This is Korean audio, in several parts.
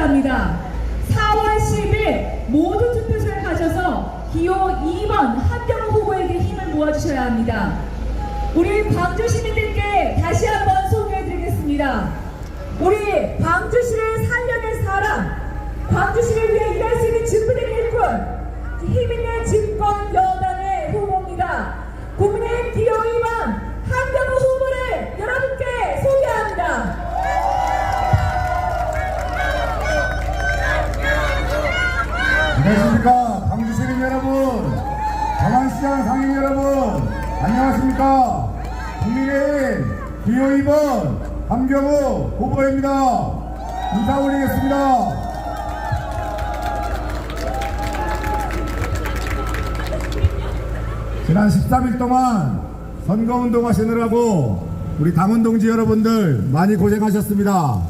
하셔야 합니다. 4월 10일 모두 투표소에 가셔서 기호 2번 한경호 후보에게 힘을 모아주셔야 합니다. 우리 광주 시민들께 다시 한번 소개해드리겠습니다. 우리 광주시를 살려낼 사람, 광주시를 위해 일할 수 있는 진부된 일꾼, 힘있는 집권 여당의 후보입니다. 국민의힘 기호 2번 한경호 2호 2번 강경호 후보입니다. 인사 올리겠습니다. 지난 13일 동안 선거운동 하시느라고 우리 당원 동지 여러분들 많이 고생하셨습니다.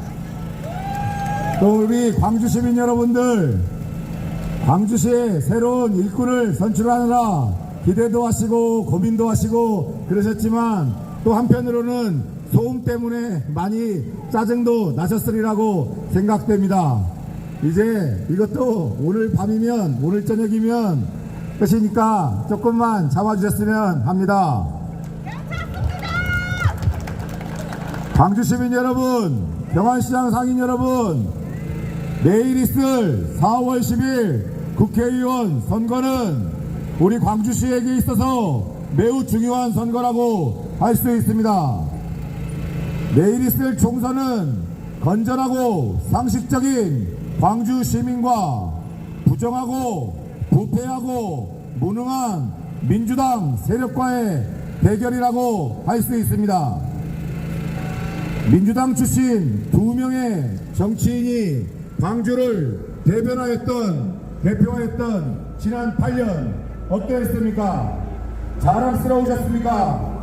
또 우리 광주 시민 여러분들 광주시의 새로운 일꾼을 선출하느라 기대도 하시고 고민도 하시고 그러셨지만 또 한편으로는 소음 때문에 많이 짜증도 나셨으리라고 생각됩니다. 이제 이것도 오늘 밤이면 오늘 저녁이면 끝이니까 조금만 잡아주셨으면 합니다. 광주 시민 여러분, 경안시장 상인 여러분, 내일 있을 4월 10일 국회의원 선거는 우리 광주시에게 있어서 매우 중요한 선거라고 할 수 있습니다. 내일 있을 총선은 건전하고 상식적인 광주 시민과 부정하고 부패하고 무능한 민주당 세력과의 대결이라고 할 수 있습니다. 민주당 출신 두 명의 정치인이 광주를 대변하였던 대표하였던 지난 8년 어떠했습니까? 자랑스러우셨습니까?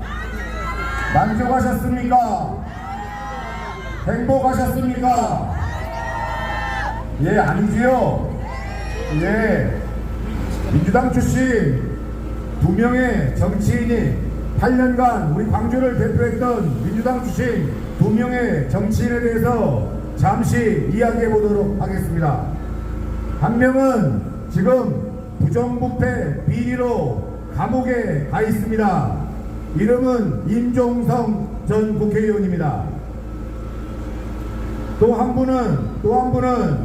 만족하셨습니까? 행복하셨습니까? 예, 아니지요? 예, 민주당 출신 두 명의 정치인이 8년간 우리 광주를 대표했던 민주당 출신 두 명의 정치인에 대해서 잠시 이야기해 보도록 하겠습니다. 한 명은 지금 부정부패 비리로 감옥에 가 있습니다. 이름은 임종성 전 국회의원입니다. 또 한 분은 또 한 분은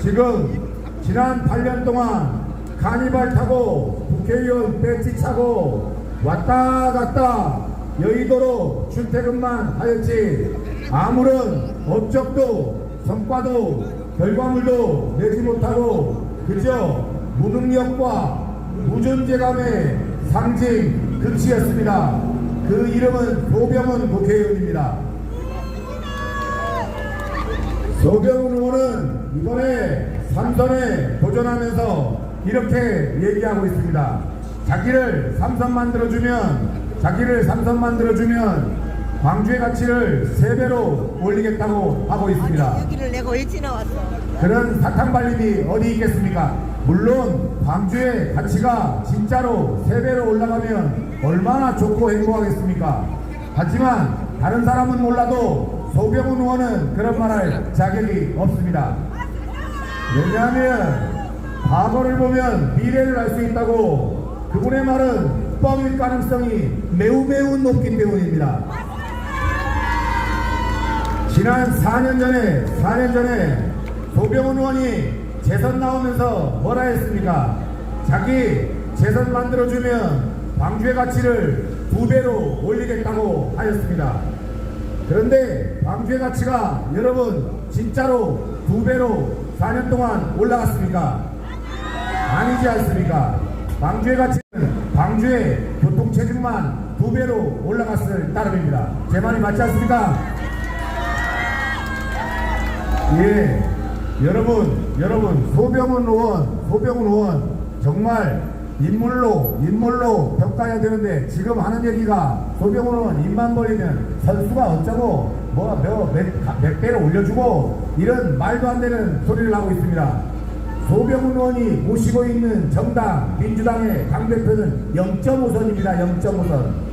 지금 지난 8년 동안 카니발 타고 국회의원 배지 차고 왔다 갔다 여의도로 출퇴근만 하였지 아무런 업적도 성과도 결과물도 내지 못하고 그저 무능력과 무존재감의 상징 극치였습니다. 그 이름은 소병훈 국회의원입니다. 소병훈 의원은 이번에 삼선에 도전하면서 이렇게 얘기하고 있습니다. 자기를 삼선 만들어주면 자기를 삼선 만들어주면 광주의 가치를 세 배로 올리겠다고 하고 있습니다. 여기를 내가 왜 지나왔어? 그런 사탕발림이 어디 있겠습니까? 물론 광주의 가치가 진짜로 세 배로 올라가면 얼마나 좋고 행복하겠습니까? 하지만 다른 사람은 몰라도 소병훈 의원은 그런 말할 자격이 없습니다. 왜냐하면 과거를 보면 미래를 알 수 있다고 그분의 말은 뻥일 가능성이 매우 매우 높기 때문입니다. 지난 4년 전에 4년 전에 도병훈 의원이 재선 나오면서 뭐라 했습니까? 자기 재선 만들어주면 광주의 가치를 두 배로 올리겠다고 하였습니다. 그런데 광주의 가치가 여러분 진짜로 두 배로 4년 동안 올라갔습니까? 아니지 않습니까? 광주의 가치는 광주의 교통 체증만 두 배로 올라갔을 따름입니다. 제 말이 맞지 않습니까? 예, 여러분, 여러분, 소병훈 의원, 소병훈 의원, 정말 인물로, 인물로 평가해야 되는데, 지금 하는 얘기가 의원 입만 벌리면 선수가 어쩌고, 뭐, 몇, 몇, 몇 배로 올려주고, 이런 말도 안 되는 소리를 하고 있습니다. 소병훈 의원이 모시고 있는 정당, 민주당의 당대표는 0.5선입니다, 0.5선.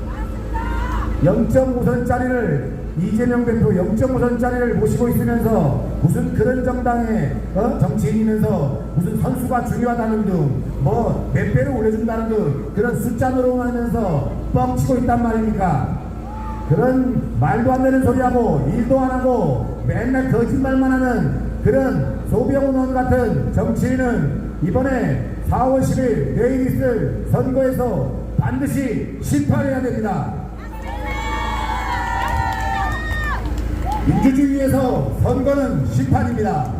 0.5선짜리를 이재명 대표 0.5선짜리를 모시고 있으면서 무슨 그런 정당의 어? 정치인이면서 무슨 선수가 중요하다는 등뭐몇 배를 올려준다는 등 그런 숫자 노름하면서 뻥치고 있단 말입니까? 그런 말도 안 되는 소리하고 일도 안 하고 맨날 거짓말만 하는 그런 소병훈 의원 같은 정치인은 이번에 4월 10일 내일 있을 선거에서 반드시 심판해야 됩니다. 민주주의에서 선거는 심판입니다.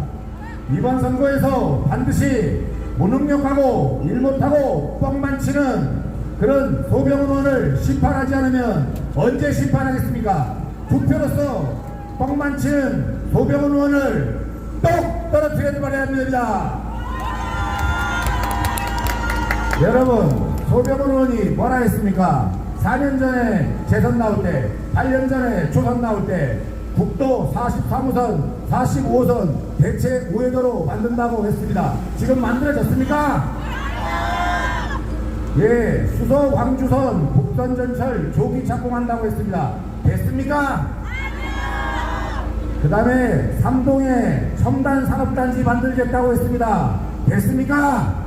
이번 선거에서 반드시 무능력하고 일 못하고 뻥만 치는 그런 소병훈 의원을 심판하지 않으면 언제 심판하겠습니까? 투표로서 뻥만 치는 소병훈 의원을 똑 떨어뜨려 버려야 됩니다. 여러분 소병훈 의원이 뭐라 했습니까? 4년 전에 재선 나올 때 8년 전에 초선 나올 때 국도 43호선 45호선 대체 우회도로 만든다고 했습니다 지금 만들어졌습니까? 예 수서 광주선 북선 전철 조기 착공한다고 했습니다 됐습니까? 그 다음에 삼동에 첨단 산업단지 만들겠다고 했습니다 됐습니까?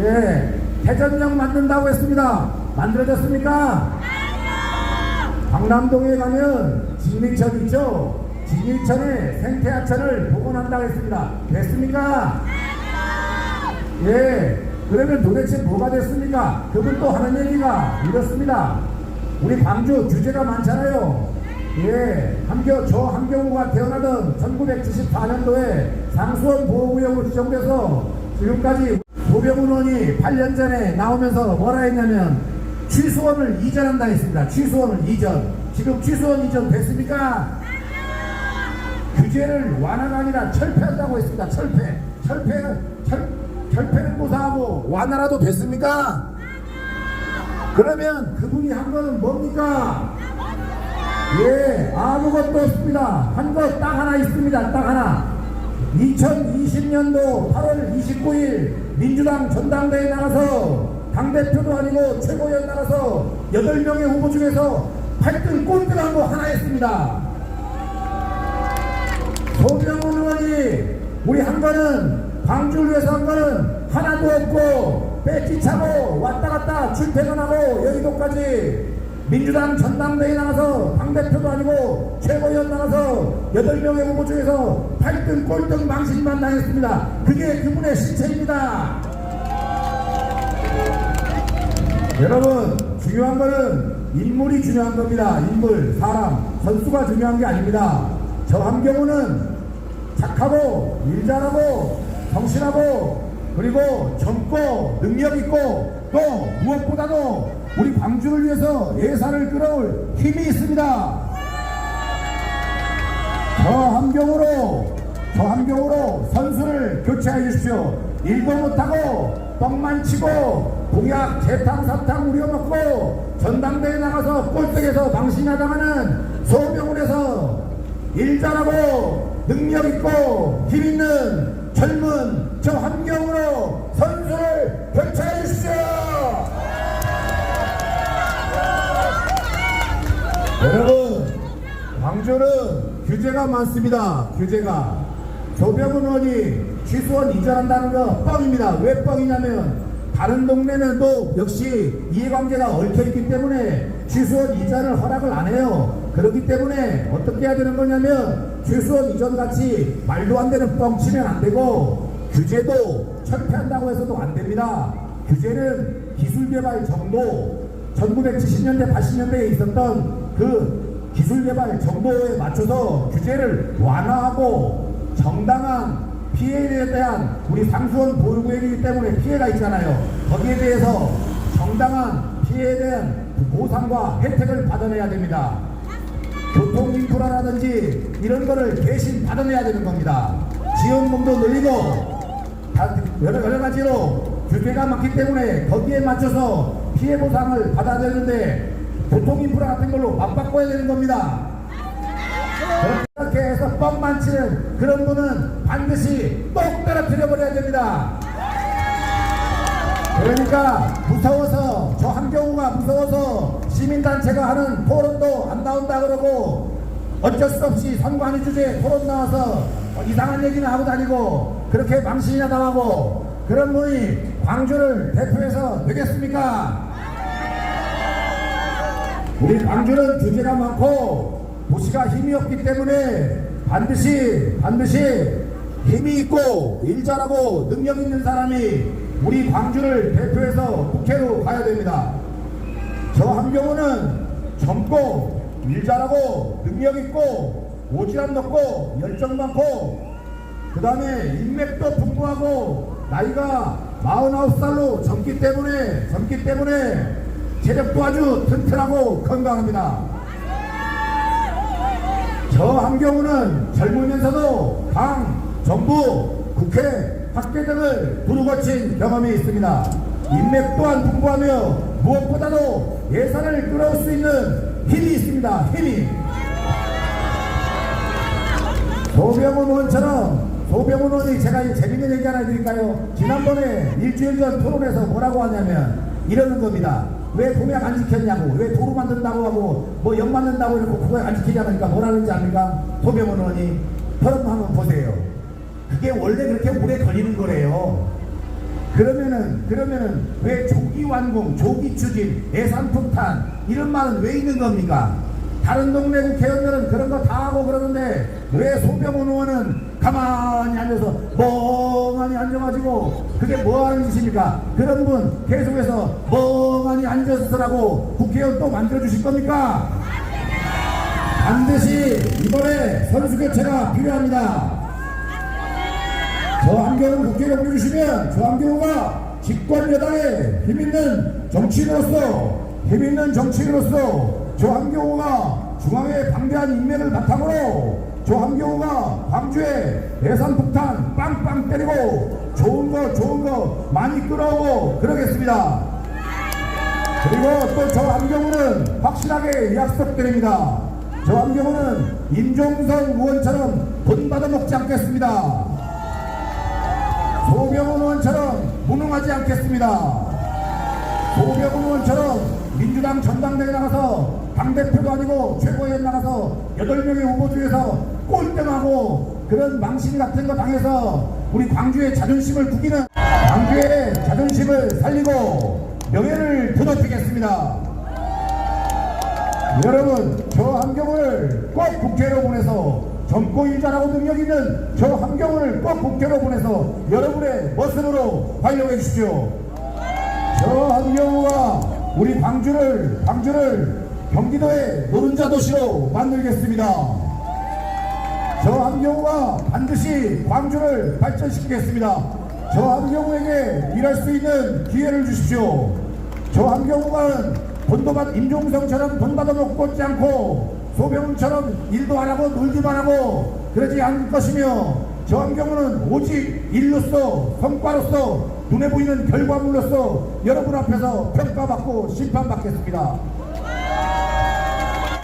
예, 회전역 만든다고 했습니다. 만들어졌습니까? 강남동에 가면 진밀천 있죠? 진밀천에 생태하천을 복원한다고 했습니다. 됐습니까? 예, 그러면 도대체 뭐가 됐습니까? 그분 또 하는 얘기가 이렇습니다. 우리 광주 규제가 많잖아요. 예, 함겨, 저 함경우가 태어나던 1974년도에 상수원 보호구역으로 지정돼서 지금까지 도병훈 의원이 8년 전에 나오면서 뭐라 했냐면 취수원을 이전한다 했습니다. 취수원을 이전. 지금 취수원 이전 됐습니까? 규제를 완화가 아니라 철폐한다고 했습니다. 철폐. 철폐, 철, 철폐는 고사하고 완화라도 됐습니까? 그러면 그분이 한 거는 뭡니까? 예, 아무것도 없습니다. 한거딱 하나 있습니다. 딱 하나. 2020년도 8월 29일 민주당 전당대회 나가서 당대표도 아니고 최고위원 나가서 8명의 후보 중에서 8등 꼴등한 거 하나 했습니다. 소병훈 의원이 우리 한 거는 광주를 위해서 한 거는 하나도 없고 배지 차고 왔다 갔다 출퇴근하고 여의도까지 민주당 전당대회 나가서 당대표도 아니고 최고위원 나가서 8명의 후보 중에서 8등 꼴등 망신만 당했습니다. 그게 그분의 실체입니다. 여러분 중요한 거는 인물이 중요한 겁니다. 인물, 사람, 선수가 중요한 게 아닙니다. 저 함경우는 착하고 일 잘하고 성실하고 그리고 젊고 능력 있고 또 무엇보다도 우리 광주를 위해서 예산을 끌어올 힘이 있습니다. 저 함경으로 저 함경으로 선수를 교체해 주십시오. 일도 못하고 뻥만 치고 공약 재탕 사탕 우려먹고 전당대회 나가서 꼴등에서 망신하다가는 소병원에서 일 잘하고 능력 있고 힘 있는 젊은 저 함경으로 선수를 교체해 주십시오. 여러분 광주는 규제가 많습니다. 규제가 조병훈 의원이 취수원 이전한다는 거 뻥입니다. 왜 뻥이냐면 다른 동네는 또 역시 이해관계가 얽혀있기 때문에 취수원 이전을 허락을 안 해요. 그렇기 때문에 어떻게 해야 되는 거냐면 취수원 이전 같이 말도 안 되는 뻥 치면 안 되고 규제도 철폐한다고 해서도 안 됩니다. 규제는 기술개발 정도 1970년대 80년대에 있었던 그 기술개발 정도에 맞춰서 규제를 완화하고 정당한 피해에 대한 우리 상수원 보유구역이기 때문에 피해가 있잖아요. 거기에 대해서 정당한 피해에 대한 보상과 혜택을 받아내야 됩니다. 교통 인프라라든지 이런 거를 대신 받아내야 되는 겁니다. 지원금도 늘리고 다 여러, 여러 가지로 규제가 많기 때문에 거기에 맞춰서 피해 보상을 받아야 되는데 교통 인프라 같은 걸로 맞바꿔야 되는 겁니다. 그렇게 해서 뻥만 치는 그런 분은 반드시 똑 떨어뜨려 버려야 됩니다. 그러니까 무서워서 저 한경우가 무서워서 시민단체가 하는 토론도 안 나온다 그러고 어쩔 수 없이 선관위 주제에 토론 나와서 어, 이상한 얘기는 하고 다니고 그렇게 망신이나 당하고 그런 분이 광주를 대표해서 되겠습니까? 우리 광주는 규제가 많고 도시가 힘이 없기 때문에 반드시 반드시 힘이 있고 일 잘하고 능력 있는 사람이 우리 광주를 대표해서 국회로 가야 됩니다. 저 한경우는 젊고 일 잘하고 능력 있고 오지랖 높고 열정 많고 그 다음에 인맥도 풍부하고 나이가 49살로 젊기 때문에 젊기 때문에 체력도 아주 튼튼하고 건강합니다. 저 한경우는 젊으면서도 당, 정부, 국회, 학계 등을 두루 거친 경험이 있습니다. 인맥 또한 풍부하며 무엇보다도 예산을 끌어올 수 있는 힘이 있습니다. 힘이. 소병훈 의원처럼 소병훈 의원이 제가 이 재밌는 얘기 하나 드릴까요? 지난번에 일주일 전 토론에서 뭐라고 하냐면 이러는 겁니다. 왜 공약 안 지켰냐고, 왜 도로 만든다고 하고, 뭐 역 만든다고 이러고 그거 안 지키냐고 하니까 뭐라는지 압니까? 소병훈 의원이 토론 한번 보세요. 그게 원래 그렇게 오래 걸리는 거래요. 그러면은 그러면은 왜 조기 완공, 조기 추진, 예산 폭탄 이런 말은 왜 있는 겁니까? 다른 동네 국회의원들은 그런 거 다 하고 그러는데 왜 소병훈 의원은 가만히 앉아서 멍하니 앉아가지고 그게 뭐 하는 짓입니까? 그런 분 계속해서 멍하니 앉아서라고 국회의원 또 만들어주실 겁니까? 반드시 이번에 선수 교체가 필요합니다. 저 한경우 국회를 보여주시면 저 한경우가 집권 여당의 힘있는 정치인으로서 힘있는 정치인으로서 저 한경우가 중앙의 방대한 인맥을 바탕으로 저 한경우가 광주에 예산 폭탄 빵빵 때리고 좋은 거 좋은 거 많이 끌어오고 그러겠습니다. 그리고 또저 한경우는 확실하게 약속드립니다. 저 한경우는 임종성 의원처럼 돈 받아 먹지 않겠습니다. 소병훈 의원처럼 무능하지 않겠습니다. 소병훈 의원처럼 민주당 전당대회 나가서 당대표도 아니고 최고위원 나가서 8명의 후보 중에서 꼴등하고 그런 망신 같은 거 당해서 우리 광주의 자존심을 구기는 광주의 자존심을 살리고 명예를 드높이겠습니다. 여러분 저 한경을 꼭 국회로 보내서 젊고 일자라고 능력 있는 저 한경을 꼭 국회로 보내서 여러분의 모습으로 활용해 주십시오. 저 한경우가 우리 광주를 광주를 경기도의 노른자 도시로 만들겠습니다. 저 한경우가 반드시 광주를 발전시키겠습니다. 저 한경우에게 일할 수 있는 기회를 주십시오. 저 한경우가 돈도 받, 임종성처럼 돈 받아먹고 있지 않고 소병훈처럼 일도 안 하고 놀기만 하고 그러지 않을 것이며 저 한경우는 오직 일로서 성과로서 눈에 보이는 결과물로서 여러분 앞에서 평가받고 심판받겠습니다.